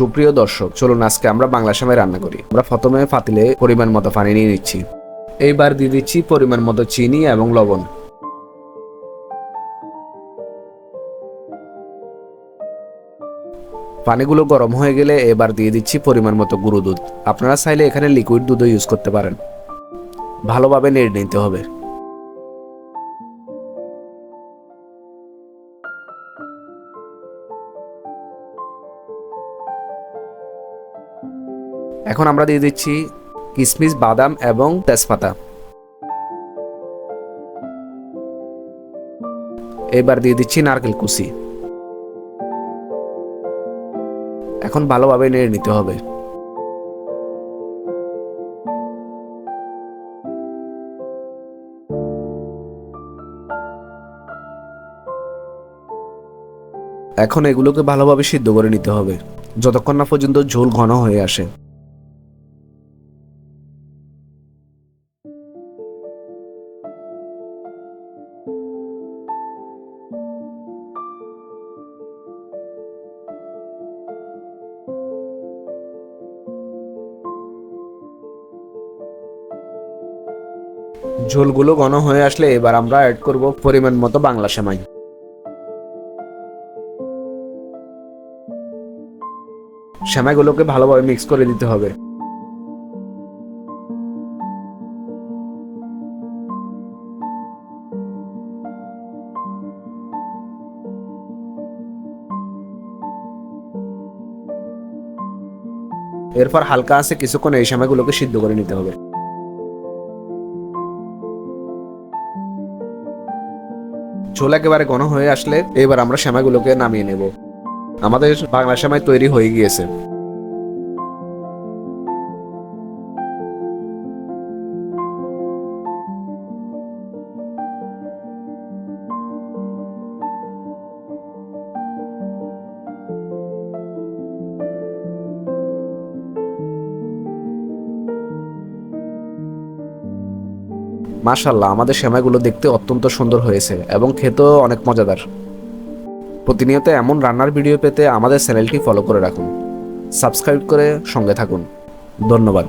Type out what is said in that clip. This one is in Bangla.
সুপ্রিয় দর্শক, চলুন আজকে আমরা বাংলা সময় রান্না করি। আমরা প্রথমে ফাতিলে পরিমাণ মতো পানি নিয়ে নিচ্ছি। এইবার দিয়ে দিচ্ছি পরিমাণ মতো চিনি এবং লবণ। পানিগুলো গরম হয়ে গেলে এবার দিয়ে দিচ্ছি পরিমাণ মতো গুঁড়ো দুধ। আপনারা চাইলে এখানে লিকুইড দুধও ইউজ করতে পারেন। ভালোভাবে নেড়ে নিতে হবে। এখন আমরা দিয়ে দিচ্ছি কিশমিশ বাদাম এবং তেজপাতা। এবার দিয়ে দিচ্ছি নারকেল কুচি। এখন ভালোভাবে নেড়ে নিতে হবে। এখন এগুলোকে ভালোভাবে সিদ্ধ করে নিতে হবে, যতক্ষণ না পর্যন্ত ঝোল ঘন হয়ে আসে। ঝোলগুলো ঘন হয়ে আসলে এবার আমরা অ্যাড করব পরিমাণ মতো বাংলা সেমাই। সেমাইগুলোকে ভালোভাবে মিক্স করে দিতে হবে। এরপর হালকা আছে কিছুক্ষণ এই সেমাইগুলোকে সিদ্ধ করে নিতে হবে। ঝোল একেবারে ঘন হয়ে আসলে এবার আমরা শ্যামাগুলোকে নামিয়ে নেব। আমাদের বাংলা শ্যামাই তৈরি হয়ে গিয়েছে। মাশাল্লাহ আমাদের সেমাইগুলো দেখতে অত্যন্ত সুন্দর হয়েছে এবং খেতেও অনেক মজাদার। প্রতিনিয়ত এমন রান্নার ভিডিও পেতে আমাদের চ্যানেলটি ফলো করে রাখুন। সাবস্ক্রাইব করে সঙ্গে থাকুন। ধন্যবাদ।